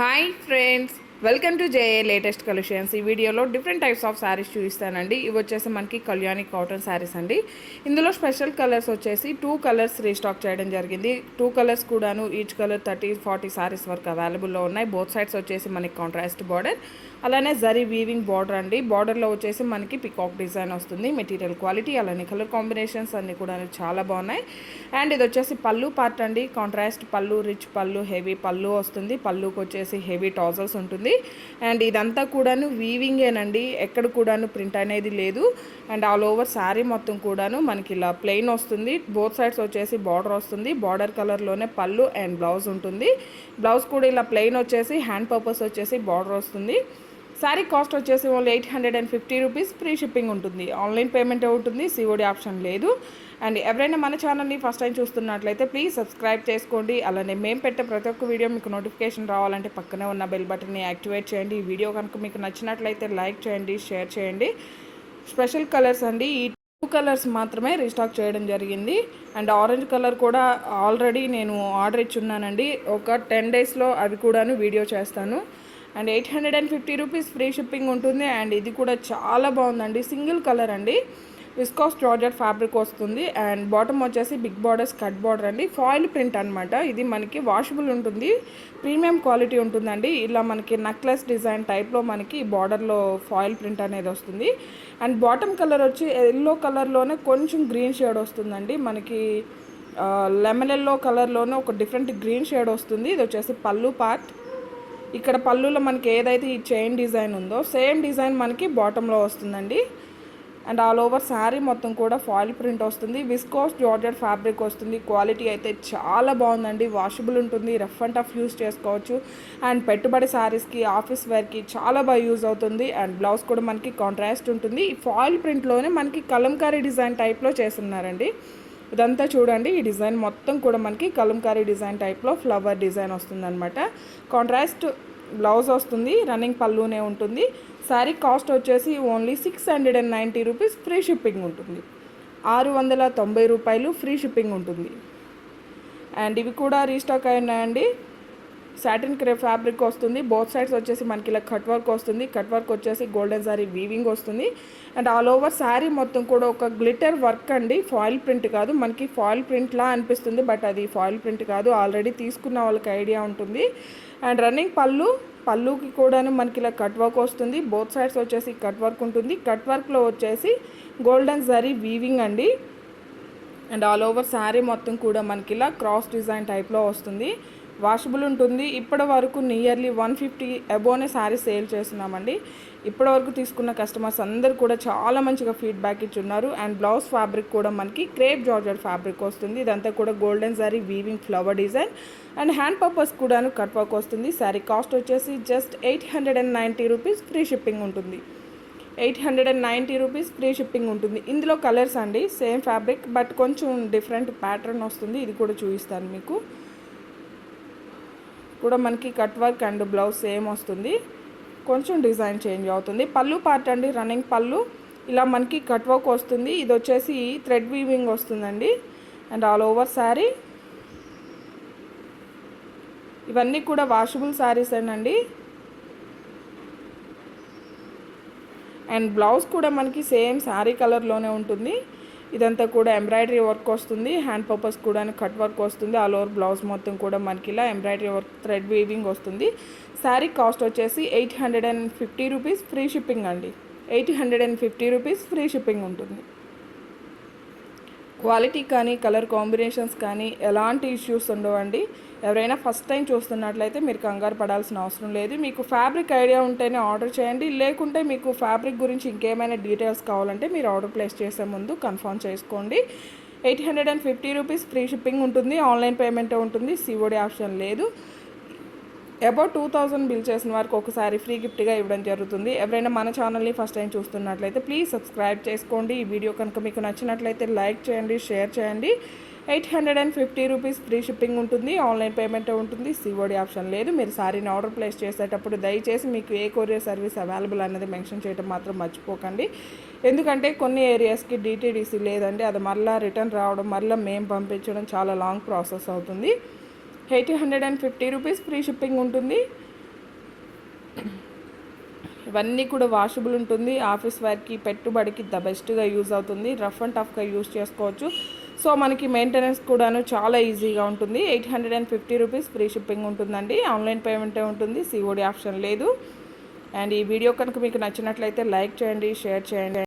Hi friends, welcome to J A latest collections ఈ వీడియోలో different types of saris చూపిస్తానండి. ఇవి వచ్చేసి మనకి కళ్యాణి కాటన్ శారీస్ అండి. ఇందులో స్పెషల్ కలర్స్ వచ్చేసి టూ కలర్స్ రీస్టాక్ చేయడం జరిగింది. టూ కలర్స్ కూడాను each colour thirty forty saris వరకు అవైలబుల్లో ఉన్నాయి. బోత్ సైడ్స్ వచ్చేసి మనకి కాంట్రాస్ట్ బార్డర్ అలానే జరీ వీవింగ్ బార్డర్ అండి. బార్డర్లో వచ్చేసి మనకి పికాక్ డిజైన్ వస్తుంది. మెటీరియల్ క్వాలిటీ అలానే కలర్ కాంబినేషన్స్ అన్నీ కూడా చాలా బాగున్నాయి. అండ్ ఇది వచ్చేసి పళ్ళు పార్ట్ అండి. కాంట్రాస్ట్ పళ్ళు రిచ్ పళ్ళు హెవీ పళ్ళు వస్తుంది. పళ్ళుకి వచ్చేసి హెవీ టాజల్స్ ఉంటుంది. అండ్ ఇదంతా కూడాను వీవింగేనండి ఎక్కడ కూడాను ప్రింట్ అనేది లేదు. అండ్ ఆల్ ఓవర్ శారీ మొత్తం కూడాను మనకి ఇలా ప్లెయిన్ వస్తుంది. బోత్ సైడ్స్ వచ్చేసి బార్డర్ వస్తుంది. బార్డర్ కలర్లోనే పళ్ళు అండ్ బ్లౌజ్ ఉంటుంది. బ్లౌజ్ కూడా ఇలా ప్లెయిన్ వచ్చేసి హ్యాండ్ పర్పస్ వచ్చేసి బార్డర్ వస్తుంది. శారీ కాస్ట్ వచ్చేసి only eight hundred and fifty rupees. Free shipping ఉంటుంది. ఆన్లైన్ పేమెంట్ ఉంటుంది సిఓడి ఆప్షన్ లేదు. అండ్ ఎవరైనా మన ఛానల్ని ఫస్ట్ టైం చూస్తున్నట్లయితే ప్లీజ్ సబ్స్క్రైబ్ చేసుకోండి. అలానే మేము పెట్టే ప్రతి ఒక్క వీడియో మీకు నోటిఫికేషన్ రావాలంటే పక్కనే ఉన్న బెల్ బటన్ని యాక్టివేట్ చేయండి. ఈ వీడియో కనుక మీకు నచ్చినట్లయితే లైక్ చేయండి షేర్ చేయండి. స్పెషల్ కలర్స్ అండి. ఈ టూ కలర్స్ మాత్రమే రీస్టాక్ చేయడం జరిగింది. అండ్ ఆరెంజ్ కలర్ కూడా ఆల్రెడీ నేను ఆర్డర్ ఇచ్చి ఉన్నానండి. ఒక టెన్ డేస్లో అవి కూడాను వీడియో చేస్తాను. And eight hundred and fifty rupees free shipping ఉంటుంది. అండ్ ఇది కూడా చాలా బాగుందండి. సింగిల్ కలర్ అండి. విస్కాస్ జార్జెట్ ఫ్యాబ్రిక్ వస్తుంది. అండ్ బాటమ్ వచ్చేసి బిగ్ బార్డర్స్ కట్ బార్డర్ అండి. ఫాయిల్ ప్రింట్ అనమాట ఇది మనకి వాషబుల్ ఉంటుంది. ప్రీమియం క్వాలిటీ ఉంటుందండి. ఇలా మనకి నెక్లెస్ డిజైన్ టైప్లో మనకి బార్డర్లో ఫాయిల్ ప్రింట్ అనేది వస్తుంది. అండ్ బాటమ్ కలర్ వచ్చి ఎల్లో కలర్లోనే కొంచెం గ్రీన్ షేడ్ వస్తుందండి. మనకి లెమన్ ఎల్లో కలర్లోనే ఒక డిఫరెంట్ గ్రీన్ షేడ్ వస్తుంది. ఇది వచ్చేసి పళ్ళు పార్ట్. ఇక్కడ పళ్ళులో మనకి ఏదైతే ఈ చైన్ డిజైన్ ఉందో సేమ్ డిజైన్ మనకి బాటంలో వస్తుందండి. అండ్ ఆల్ ఓవర్ శారీ మొత్తం కూడా ఫాయిల్ ప్రింట్ వస్తుంది. విస్కోస్ జార్జెడ్ ఫ్యాబ్రిక్ వస్తుంది. క్వాలిటీ అయితే చాలా బాగుందండి. వాషబుల్ ఉంటుంది. రఫ్ అండ్ టఫ్ యూస్ చేసుకోవచ్చు. అండ్ పెట్టుబడి శారీస్కి ఆఫీస్ వేర్కి చాలా బాగా యూజ్ అవుతుంది. అండ్ బ్లౌజ్ కూడా మనకి కాంట్రాస్ట్ ఉంటుంది. ఈ ఫాయిల్ ప్రింట్లోనే మనకి కలంకారీ డిజైన్ టైప్లో చేస్తున్నారండి. ఇదంతా చూడండి ఈ డిజైన్ మొత్తం కూడా మనకి కలంకారీ డిజైన్ టైప్లో ఫ్లవర్ డిజైన్ వస్తుందన్నమాట. కాంట్రాస్ట్ బ్లౌజ్ వస్తుంది రన్నింగ్ పళ్ళునే ఉంటుంది. శారీ కాస్ట్ వచ్చేసి only six hundred and ninety rupees free shipping ఉంటుంది. ఆరు వందల తొంభై రూపాయలు ఫ్రీ షిప్పింగ్ ఉంటుంది. అండ్ ఇవి కూడా రీస్టాక్ అయి ఉన్నాయండి సాటిన్ క్రే ఫ్యాబ్రిక్ వస్తుంది. బోత్ సైడ్స్ వచ్చేసి మనకి ఇలా కట్ వర్క్ వస్తుంది. కట్ వర్క్ వచ్చేసి గోల్డెన్ సారీ వీవింగ్ వస్తుంది. అండ్ ఆల్ ఓవర్ శారీ మొత్తం కూడా ఒక గ్లిటర్ వర్క్ అండి. ఫాయిల్ ప్రింట్ కాదు. మనకి ఫాయిల్ ప్రింట్లా అనిపిస్తుంది. బట్ అది ఫాయిల్ ప్రింట్ కాదు. ఆల్రెడీ తీసుకున్న వాళ్ళకి ఐడియా ఉంటుంది. అండ్ రన్నింగ్ పళ్ళు పళ్ళుకి కూడాను మనకి ఇలా కట్ వర్క్ వస్తుంది. బోత్ సైడ్స్ వచ్చేసి కట్ వర్క్ ఉంటుంది. కట్ వర్క్లో వచ్చేసి గోల్డెన్ జరీ వీవింగ్ అండి. అండ్ ఆల్ ఓవర్ శారీ మొత్తం కూడా మనకి ఇలా క్రాస్ డిజైన్ టైప్లో వస్తుంది. వాషబుల్ ఉంటుంది. ఇప్పటి వరకు నియర్లీ వన్ ఫిఫ్టీ అబోనే శారీ సేల్ చేస్తున్నామండి. ఇప్పటి వరకు తీసుకున్న కస్టమర్స్ అందరు కూడా చాలా మంచిగా ఫీడ్బ్యాక్ ఇచ్చున్నారు. అండ్ బ్లౌజ్ ఫ్యాబ్రిక్ కూడా మనకి క్రేప్ జార్జెట్ ఫ్యాబ్రిక్ వస్తుంది. ఇదంతా కూడా golden sari weaving flower design. And hand purpose కూడాను కట్ వర్క్ వస్తుంది. శారీ కాస్ట్ వచ్చేసి just eight hundred and ninety rupees free shipping ఉంటుంది. Eight hundred and ninety rupees free shipping ఉంటుంది. ఇందులో కలర్స్ అండి సేమ్ ఫ్యాబ్రిక్ బట్ కొంచెం డిఫరెంట్ ప్యాటర్న్ వస్తుంది. ఇది కూడా చూపిస్తాను మీకు. కూడా మనకి cut work and blouse same వస్తుంది. కొంచెం డిజైన్ చేంజ్ అవుతుంది. పళ్ళు పార్ట్ అండి రన్నింగ్ పళ్ళు. ఇలా మనకి కట్ వర్క్ వస్తుంది. ఇది వచ్చేసి థ్రెడ్ వీవింగ్ వస్తుందండి. And all over sari. ఇవన్నీ కూడా వాషబుల్ శారీస్ అండి. అండ్ బ్లౌజ్ కూడా మనకి సేమ్ శారీ కలర్లోనే ఉంటుంది. ఇదంతా కూడా ఎంబ్రాయిడరీ వర్క్ వస్తుంది. హ్యాండ్ పర్పస్ కూడా కట్ వర్క్ వస్తుంది. ఆల్ ఓవర్ బ్లౌజ్ మొత్తం కూడా మనకి ఇలా ఎంబ్రాయిడరీ వర్క్ థ్రెడ్ వీవింగ్ వస్తుంది. శారీ కాస్ట్ వచ్చేసి eight hundred and fifty rupees free shipping అండి. Eight hundred and fifty rupees free shipping ఉంటుంది. క్వాలిటీ కానీ కలర్ కాంబినేషన్స్ కానీ ఎలాంటి ఇష్యూస్ ఉండవండి. ఎవరైనా ఫస్ట్ టైం చూస్తున్నట్లయితే మీరు కంగారు పడాల్సిన అవసరం లేదు. మీకు ఫ్యాబ్రిక్ ఐడియా ఉంటేనే ఆర్డర్ చేయండి. లేకుంటే మీకు ఫ్యాబ్రిక్ గురించి ఇంకేమైనా డీటెయిల్స్ కావాలంటే మీరు ఆర్డర్ ప్లేస్ చేసే ముందు కన్ఫర్మ్ చేసుకోండి. Eight hundred and fifty rupees free shipping ఉంటుంది. ఆన్లైన్ పేమెంట్ ఉంటుంది. సిఓడి ఆప్షన్ లేదు. అబౌట్ టూ థౌజండ్ బిల్ చేసిన వారికి ఒకసారి ఫ్రీ గిఫ్ట్గా ఇవ్వడం జరుగుతుంది. ఎవరైనా మన ఛానల్ని ఫస్ట్ టైం చూస్తున్నట్లయితే ప్లీజ్ సబ్స్క్రైబ్ చేసుకోండి. ఈ వీడియో కనుక మీకు నచ్చినట్లయితే లైక్ చేయండి షేర్ చేయండి. Eight hundred and fifty rupees free shipping ఉంటుంది ఆన్లైన్ పేమెంట్ ఉంటుంది సిఓడి ఆప్షన్ లేదు. మీరు సారీని ఆర్డర్ ప్లేస్ చేసేటప్పుడు దయచేసి మీకు ఏ కొరియర్ సర్వీస్ అవైలబుల్ అనేది మెన్షన్ చేయడం మాత్రం మర్చిపోకండి. ఎందుకంటే కొన్ని ఏరియాస్కి డిటీడీసీ లేదండి. అది మళ్ళీ రిటర్న్ రావడం మళ్ళీ మేము పంపించడం చాలా లాంగ్ ప్రాసెస్ అవుతుంది. Eighty hundred and fifty rupees free shipping ఉంటుంది. ఇవన్నీ కూడా వాషబుల్ ఉంటుంది. ఆఫీస్ వేర్కి పెట్టుబడికి ద బెస్ట్గా యూజ్ అవుతుంది. రఫ్ అండ్ టఫ్గా యూజ్ చేసుకోవచ్చు. సో మనకి మెయింటెనెన్స్ కూడాను చాలా ఈజీగా ఉంటుంది. Eight hundred and fifty rupees free shipping ఉంటుందండి. ఆన్లైన్ పేమెంటే ఉంటుంది. సిఓడి ఆప్షన్ లేదు. అండ్ ఈ వీడియో కనుక మీకు నచ్చినట్లయితే లైక్ చేయండి షేర్ చేయండి.